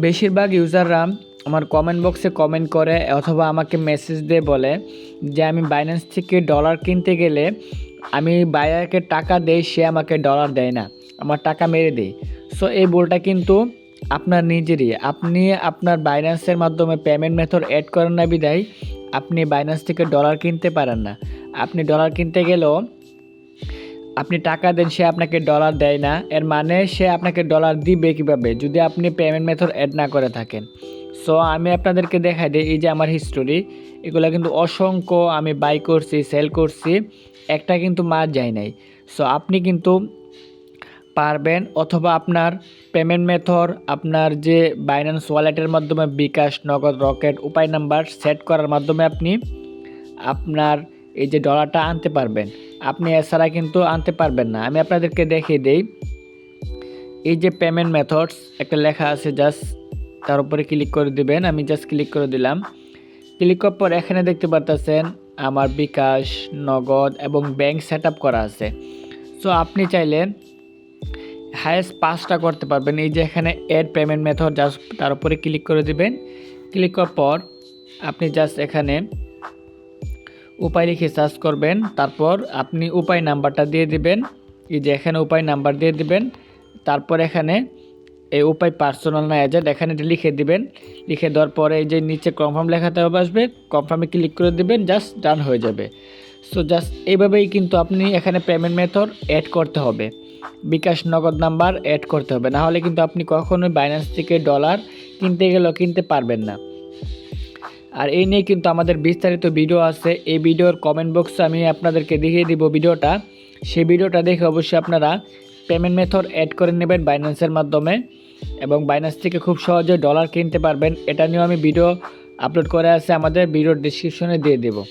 বেশিরভাগ ইউজাররা আমার কমেন্ট বক্সে কমেন্ট করে অথবা আমাকে মেসেজ দিয়ে বলে যে আমি বাইন্যান্স থেকে ডলার কিনতে গেলে আমি বায়ারকে টাকা দেই, সে আমাকে ডলার দেয় না। আমার টাকা মেরে দেয়। সো এই বলটা কিন্তু আপনার নিজেরই। আপনি আপনার বাইন্যান্সের মাধ্যমে পেমেন্ট মেথড অ্যাড করেন না বিদায় আপনি বাইন্যান্স থেকে ডলার কিনতে পারেন না। আপনি ডলার কিনতে গেলেও আপনি টাকা দেন, সে আপনাকে ডলার দেয় না। এর মানে সে আপনাকে ডলার দিবে কীভাবে? যদি আপনি পেমেন্ট মেথড অ্যাড না করে থাকেন। সো আমি আপনাদেরকে দেখাই দিই, এই যে আমার হিস্টোরি এগুলো কিন্তু অসংখ্য আমি বাই করছি সেল করছি, একটা কিন্তু মার যায় নাই। সো আপনি কিন্তু পারবেন, অথবা আপনার পেমেন্ট মেথড আপনার যে বাইন্যান্স ওয়ালেটের মাধ্যমে বিকাশ, নগদ, রকেট, উপায় নাম্বার সেট করার মাধ্যমে আপনি আপনার এই যে ডলারটা আনতে পারবেন। আপনি এছাড়া কিন্তু আনতে পারবেন না। আমি আপনাদেরকে দেখিয়ে দেই। এই যে পেমেন্ট মেথডস একটা লেখা আছে জাস্ট তার উপরে ক্লিক করে দিবেন। আমি জাস্ট ক্লিক করে দিলাম। ক্লিক করার পর এখানে দেখতে পারতেছেন আমার বিকাশ, নগদ এবং ব্যাংক সেট করা আছে। সো আপনি চাইলে হায়েস্ট পাঁচটা করতে পারবেন। এই যে এখানে অ্যাড পেমেন্ট মেথড জাস্ট তার উপরে ক্লিক করে দিবেন। ক্লিক করার পর আপনি জাস্ট এখানে উপায় লিখে সার্চ করবেন, তারপর আপনি উপায় নাম্বারটা দিয়ে দিবেন। এই যে এখানে উপায় নাম্বার দিয়ে দিবেন, তারপর এখানে এই উপায় পার্সোনাল না এজেন্ট এখানে লিখে দিবেন। লিখে দেওয়ার পরে এই যে নিচে কনফার্ম লেখাতে হবে আসবে কনফার্মে ক্লিক করে দিবেন জাস্ট ডান হয়ে যাবে। সো জাস্ট এইভাবেই কিন্তু আপনি এখানে পেমেন্ট মেথড অ্যাড করতে হবে। বিকাশ নগদ নাম্বার অ্যাড করতে হবে। না হলে কিন্তু আপনি কখনোই বাইন্যান্স থেকে ডলার কিনতে গেলেও কিনতে পারবেন না। আর এই নিয়ে কিন্তু আমাদের বিস্তারিত ভিডিও আছে। এই ভিডিওর কমেন্ট বক্সে আমি আপনাদেরকে দেখিয়ে দিব ভিডিওটা সেই ভিডিওটা দেখে অবশ্যই আপনারা পেমেন্ট মেথড অ্যাড করে নেবেন বাইন্যান্সের মাধ্যমে এবং বাইন্যান্স থেকে খুব সহজে ডলার কিনতে পারবেন। এটা নিয়েও আমি ভিডিও আপলোড করে আছে, আমাদের ভিডিওর ডিসক্রিপশনে দিয়ে দেবো।